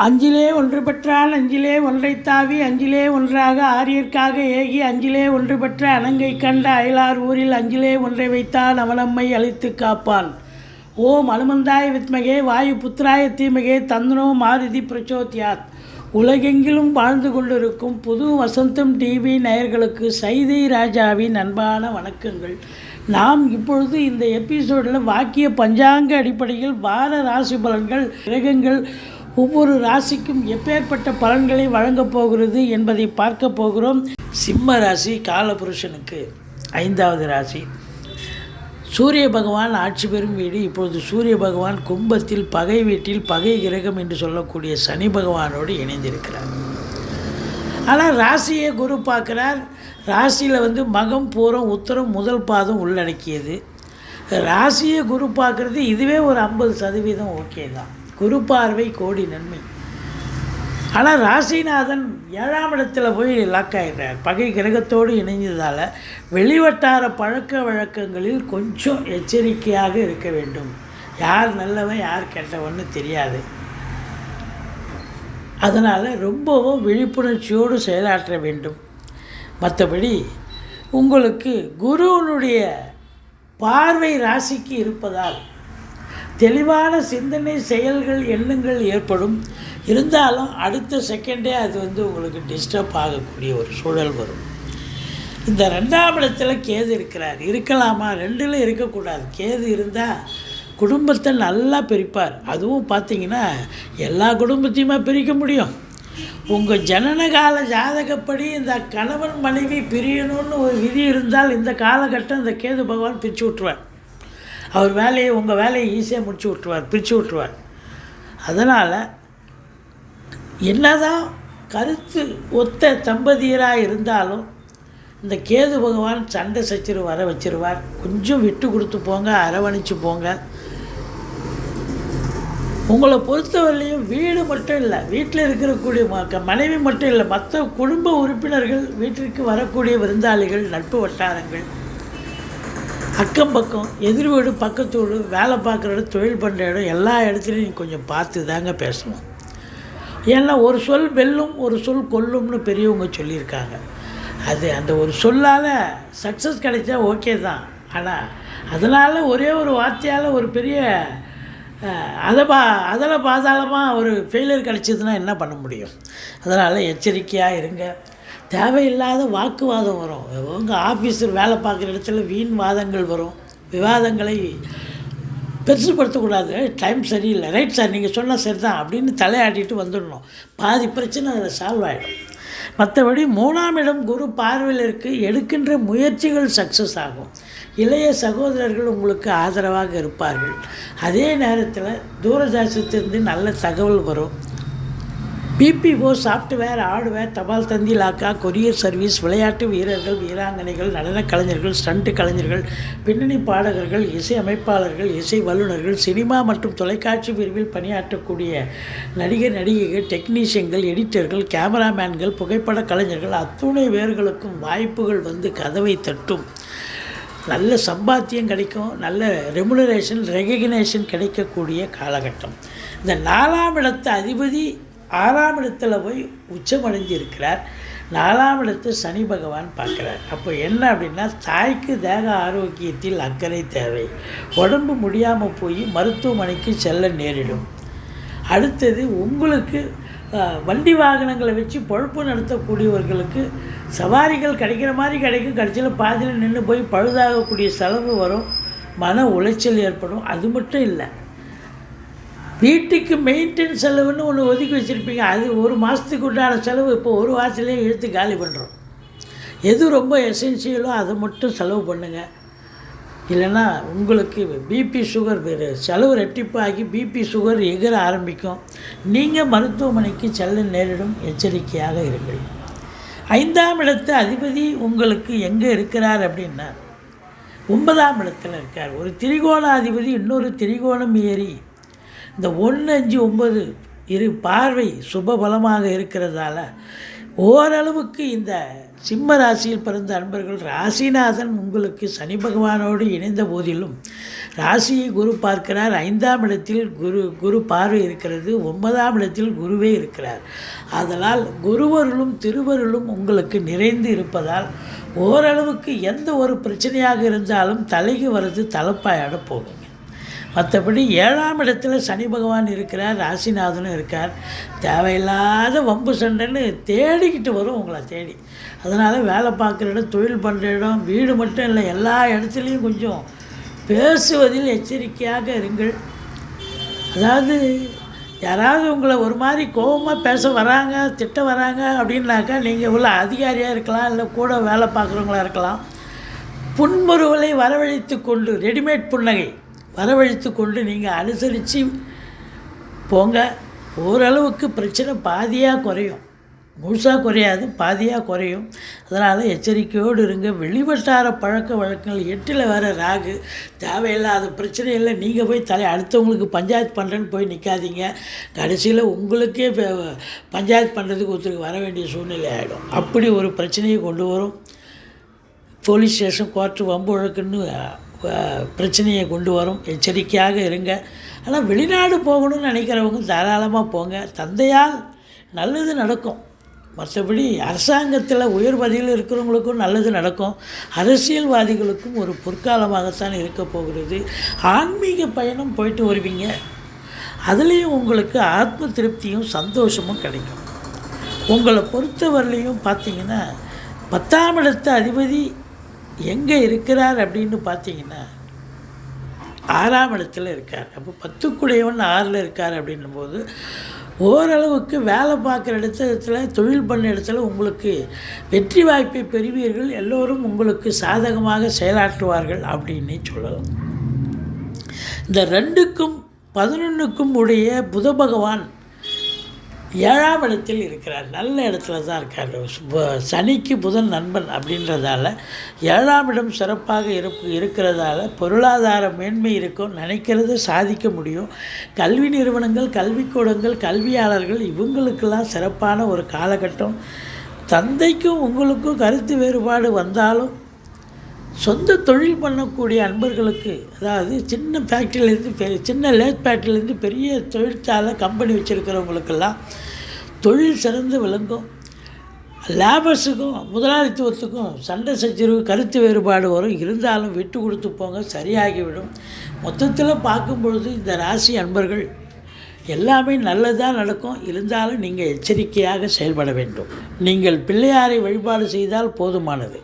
அஞ்சிலே ஒன்று பெற்றான் அஞ்சிலே ஒன்றைத் தாவி அஞ்சிலே ஒன்றாக ஆரியர்க்காக ஏகி அஞ்சிலே ஒன்று பெற்ற அணங்கை கண்ட அயலார் ஊரில் அஞ்சிலே ஒன்றை வைத்தான் அவனம்மை அழித்து காப்பான் ஓம் அனுமந்தாய வித்மகே வாயு புத்திராய தீமகே தந்தனோ மாருதி பிரச்சோத்யாத். உலகெங்கிலும் வாழ்ந்து கொண்டிருக்கும் புது வசந்தம் டிவி நேயர்களுக்கு சைதை ராஜாவின் அன்பான வணக்கங்கள். நாம் இப்பொழுது இந்த எபிசோடில் வாக்கிய பஞ்சாங்க அடிப்படையில் வார ராசி பலன்கள் கிரகங்கள் ஒவ்வொரு ராசிக்கும் எப்பேற்பட்ட பலன்களை வழங்கப் போகிறது என்பதை பார்க்க போகிறோம். சிம்ம ராசி காலபுருஷனுக்கு ஐந்தாவது ராசி. சூரிய பகவான் ஆட்சி பெறும் வீடு. இப்பொழுது சூரிய பகவான் கும்பத்தில் பகை வீட்டில் பகை கிரகம் என்று சொல்லக்கூடிய சனி பகவானோடு இணைந்திருக்கிறார். ஆனால் ராசியை குரு பார்க்குறார். ராசியில் வந்து மகம் பூரம் உத்தரம் முதல் பாதம் உள்ளடக்கியது. ராசியை குரு பார்க்குறது இதுவே ஒரு ஐம்பது சதவீதம் ஓகே தான். குரு பார்வை கோடி நன்மை. ஆனால் ராசிநாதன் ஏழாம் இடத்துல போய் லாக் ஆகிடுறார் பகை கிரகத்தோடு இணைந்ததால் வெளிவட்டார பழக்க வழக்கங்களில் கொஞ்சம் எச்சரிக்கையாக இருக்க வேண்டும். யார் நல்லவன் யார் கெட்டவன்னு தெரியாது. அதனால் ரொம்பவும் விழிப்புணர்ச்சியோடு செயலாற்ற வேண்டும். மற்றபடி உங்களுக்கு குருவனுடைய பார்வை ராசிக்கு இருப்பதால் தெளிவான சிந்தனை செயல்கள் எண்ணங்கள் ஏற்படும். இருந்தாலும் அடுத்த செகண்டே அது வந்து உங்களுக்கு டிஸ்டர்ப் ஆகக்கூடிய ஒரு சூழல் வரும். இந்த ரெண்டாம் இடத்துல கேது இருக்கிறார். இருக்கலாமா? ரெண்டில் இருக்கக்கூடாது. கேது இருந்தால் குடும்பத்தை நல்லா பிரிப்பார். அதுவும் பார்த்தீங்கன்னா எல்லா குடும்பத்தையுமே பிரிக்க முடியும்? உங்கள் ஜனனகால ஜாதகப்படி இந்த கணவன் மனைவி பிரியணும்னு ஒரு விதி இருந்தால் இந்த காலகட்டம் இந்த கேது பகவான் பிரித்து விட்ருவார் அவர் வேலையை உங்கள் வேலையை ஈஸியாக முடிச்சு விட்ருவார் பிரித்து விட்ருவார் அதனால் என்னதான் கருத்து ஒத்த தம்பதியராக இருந்தாலும் இந்த கேது பகவான் சண்டை சச்சிரு வர வச்சிருவார். கொஞ்சம் விட்டு கொடுத்து போங்க அரவணைச்சு போங்க. உங்களை பொறுத்தவரையிலையும் வீடு மட்டும் இல்லை வீட்டில் இருக்கக்கூடிய மனைவி மட்டும் இல்லை மற்ற குடும்ப உறுப்பினர்கள் வீட்டிற்கு வரக்கூடிய விருந்தாளிகள் நட்பு வட்டாரங்கள் அக்கம் பக்கம் எதிர் வீடு பக்கத்து வீடு வேலை பார்க்குற இடம் தொழில் பண்ணுற இடம் எல்லா இடத்துலையும் நீங்கள் கொஞ்சம் பார்த்து தாங்க பேசணும். ஏன்னா ஒரு சொல் வெல்லும் ஒரு சொல் கொல்லும்னு பெரியவங்க சொல்லியிருக்காங்க. அது அந்த ஒரு சொல்லால் சக்ஸஸ் கிடைச்சா ஓகே தான். ஆனால் அதனால் ஒரே ஒரு வார்த்தையால் ஒரு பெரிய அதை பா அதில் பாதாளமாக ஒரு ஃபெயிலியர் கிடச்சிதுன்னா என்ன பண்ண முடியும்? அதனால் எச்சரிக்கையாக இருங்க. தேவையில்லாத வாக்குவாதம் வரும். உங்கள் ஆஃபீஸர் வேலை பார்க்குற இடத்துல வீண் வாதங்கள் வரும். விவாதங்களை பெருசுப்படுத்தக்கூடாது. டைம் சரியில்லை. ரைட் சார் நீங்கள் சொன்னால் சரி தான் அப்படின்னு தலையாட்டிட்டு வந்துடணும். பாதி பிரச்சனை அதில் சால்வ் ஆகிடும் மற்றபடி மூணாம் இடம் குரு பார்வையில் இருக்குது எடுக்கின்ற முயற்சிகள் சக்ஸஸ் ஆகும். இளைய சகோதரர்கள் உங்களுக்கு ஆதரவாக இருப்பார்கள். அதே நேரத்தில் தூரதேசத்திலிருந்து நல்ல தகவல் வரும். பிபிஓ சாஃப்ட்வேர் ஹார்ட்வேர் தபால் தந்தி லாக்கா கொரியர் சர்வீஸ் விளையாட்டு வீரர்கள் வீராங்கனைகள் நடனக் கலைஞர்கள் ஸ்டண்ட் கலைஞர்கள் பின்னணி பாடகர்கள் இசை அமைப்பாளர்கள் இசை வல்லுநர்கள் சினிமா மற்றும் தொலைக்காட்சி பிரிவில் பணியாற்றக்கூடிய நடிகர் நடிகைகள் டெக்னீஷியன்கள் எடிட்டர்கள் கேமராமேன்கள் புகைப்பட கலைஞர்கள் அத்துணை பேர்களுக்கும் வாய்ப்புகள் வந்து கதவை தட்டும். நல்ல சம்பாத்தியம் கிடைக்கும் நல்ல ரெமுனரேஷன் ரெகக்னேஷன் கிடைக்கக்கூடிய காலகட்டம். இந்த நாலாம் இடத்து அதிபதி ஆறாம் இடத்துல போய் உச்சமடைஞ்சு இருக்கிறார் நாலாம் இடத்து சனி பகவான் பார்க்குறார். அப்போ என்ன அப்படின்னா தாய்க்கு தேக ஆரோக்கியத்தில் அக்கறை தேவை. உடம்பு முடியாமல் போய் மருத்துவமனைக்கு செல்ல நேரிடும். அடுத்தது உங்களுக்கு வண்டி வாகனங்களை வச்சு பொழப்பு நடத்தக்கூடியவர்களுக்கு சவாரிகள் கிடைக்கிற மாதிரி கிடைக்கும். கடைசியில் பாதியில் நின்று போய் பழுதாகக்கூடிய செலவு வரும். மன உளைச்சல் ஏற்படும். அது மட்டும் இல்லை. வீட்டுக்கு மெயின்டெயின் செலவுன்னு ஒன்று ஒதுக்கி வச்சுருப்பீங்க. அது ஒரு மாதத்துக்கு உண்டான செலவு. இப்போ ஒரு வாரத்துலேயே இழுத்து காலி பண்ணுறோம் எது ரொம்ப எசென்சியலோ அதை மட்டும் செலவு பண்ணுங்கள் இல்லைன்னா உங்களுக்கு பிபி சுகர் செலவு ரெட்டிப்பாகி பிபி சுகர் எகிற ஆரம்பிக்கும். நீங்கள் மருத்துவமனைக்கு செல்ல நேரிடும் எச்சரிக்கையாக இருங்கள். ஐந்தாம் இடத்து அதிபதி உங்களுக்கு எங்கே இருக்கிறார் அப்படின்னா ஒன்பதாம் இடத்தில் இருக்கார். ஒரு திரிகோணாதிபதி இன்னொரு திரிகோணம் ஏறி இந்த ஒன்று அஞ்சு ஒம்பது இரு பார்வை சுபபலமாக இருக்கிறதால ஓரளவுக்கு இந்த சிம்ம ராசியில் பிறந்த அன்பர்கள் ராசிநாதன் உங்களுக்கு சனி பகவானோடு இணைந்த போதிலும் ராசியை குரு பார்க்கிறார். ஐந்தாம் இடத்தில் குரு குரு பார்வை இருக்கிறது. ஒன்பதாம் இடத்தில் குருவே இருக்கிறார். அதனால் குருவருளும் திருவருளும் உங்களுக்கு நிறைந்து இருப்பதால் ஓரளவுக்கு எந்த ஒரு பிரச்சனையாக இருந்தாலும் தலைக்கு வர்றது தலைப்பாயாட போகும். மற்றபடி ஏழாம் இடத்துல சனி பகவான் இருக்கிறார் ராசிநாதனும் இருக்கார். தேவையில்லாத வம்பு சண்டைன்னு தேடிக்கிட்டு வரும் உங்களை தேடி. அதனால் வேலை பார்க்குற இடம் தொழில் பண்ணுற இடம் வீடு மட்டும் இல்லை எல்லா இடத்துலையும் கொஞ்சம் பேசுவதில் எச்சரிக்கையாக இருங்கள். அதாவது யாராவது உங்களை ஒரு மாதிரி கோபமாக பேச வராங்க திட்ட வராங்க அப்படின்னாக்கா நீங்கள் உள்ள அதிகாரியாக இருக்கலாம் இல்லை கூட வேலை பார்க்குறவங்களா இருக்கலாம். புன்முறுவலை வரவழைத்து கொண்டு ரெடிமேட் புன்னகை. வரவழைத்து கொண்டு நீங்கள் அனுசரித்து போங்க. ஓரளவுக்கு பிரச்சனை பாதியாக குறையும். முழுசாக குறையாது பாதியாக குறையும். அதனால் எச்சரிக்கையோடு இருங்க. வெளிவட்டார பழக்க வழக்கங்கள் எட்டில் வர ராகு. தேவையில்லாத பிரச்சனையில் நீங்கள் போய் தலை அடுத்தவங்களுக்கு பஞ்சாயத்து பண்ணுறேன்னு போய் நிற்காதீங்க கடைசியில் உங்களுக்கே பஞ்சாயத்து பண்ணுறதுக்கு ஒருத்தருக்கு வர வேண்டிய சூழ்நிலை ஆகிடும் அப்படி ஒரு பிரச்சனையை கொண்டு வரும். போலீஸ் ஸ்டேஷன் கோர்ட்டு வம்பு வழக்குன்னு பிரச்சனையை கொண்டு வரும். எச்சரிக்கையாக இருங்க. ஆனால் வெளிநாடு போகணும்னு நினைக்கிறவங்க தாராளமாக போங்க. தந்தையால் நல்லது நடக்கும். மற்றபடி அரசாங்கத்தில் உயர் பதவியில் இருக்கிறவங்களுக்கும் நல்லது நடக்கும். அரசியல்வாதிகளுக்கும் ஒரு பொற்காலமாகத்தான் இருக்க போகிறது. ஆன்மீக பயணம் போயிட்டு வருவீங்க. அதுலேயும் உங்களுக்கு ஆத்ம திருப்தியும் சந்தோஷமும் கிடைக்கும். உங்களை பொறுத்தவரையிலையும் பார்த்தீங்கன்னா பத்தாம் இடத்த அதிபதி எங்கே இருக்கிறார் அப்படின்னு பார்த்தீங்கன்னா ஆறாம் இடத்துல இருக்கார். அப்போ பத்துக்குடையவன் ஆறில் இருக்கார் அப்படின்னும் போது ஓரளவுக்கு வேலை பார்க்குற இடத்துல தொழில் பண்ண இடத்துல உங்களுக்கு வெற்றி வாய்ப்பை பெறுவீர்கள். எல்லோரும் உங்களுக்கு சாதகமாக செயலாற்றுவார்கள் அப்படின்னு சொல்லலாம். இந்த ரெண்டுக்கும் பதினொன்றுக்கும் உடைய புத பகவான் ஏழாம் இடத்தில் இருக்கிறார். நல்ல இடத்துல தான் இருக்கார். சனிக்கு புதன் நண்பன் அப்படின்றதால ஏழாம் இடம் சிறப்பாக இருப்பு இருக்கிறதால பொருளாதார மேன்மை இருக்கும். நினைக்கிறத சாதிக்க முடியும். கல்வி நிறுவனங்கள் கல்விக்கூடங்கள் கல்வியாளர்கள் இவங்களுக்கெல்லாம் சிறப்பான ஒரு காலகட்டம். தந்தைக்கும் உங்களுக்கும் கருத்து வேறுபாடு வந்தாலும் சொந்த தொழில் பண்ணக்கூடிய அன்பர்களுக்கு அதாவது சின்ன ஃபேக்ட்ரியிலேருந்து பெ சின்ன லேத் ஃபேக்ட்ரியிலேருந்து பெரிய தொழிற்சாலை கம்பெனி வச்சுருக்கிறவங்களுக்கெல்லாம் தொழில் சிறந்து விளங்கும். லேபர்ஸுக்கும் முதலாளித்துவத்துக்கும் சண்டை சச்சரவு கருத்து வேறுபாடு வரும். இருந்தாலும் விட்டு கொடுத்து போங்க சரியாகிவிடும். மொத்தத்தில் பார்க்கும் பொழுது இந்த ராசி அன்பர்கள் எல்லாமே நல்லதாக நடக்கும். இருந்தாலும் நீங்கள் எச்சரிக்கையாக செயல்பட வேண்டும். நீங்கள் பிள்ளையாரை வழிபாடு செய்தால் போதுமானது.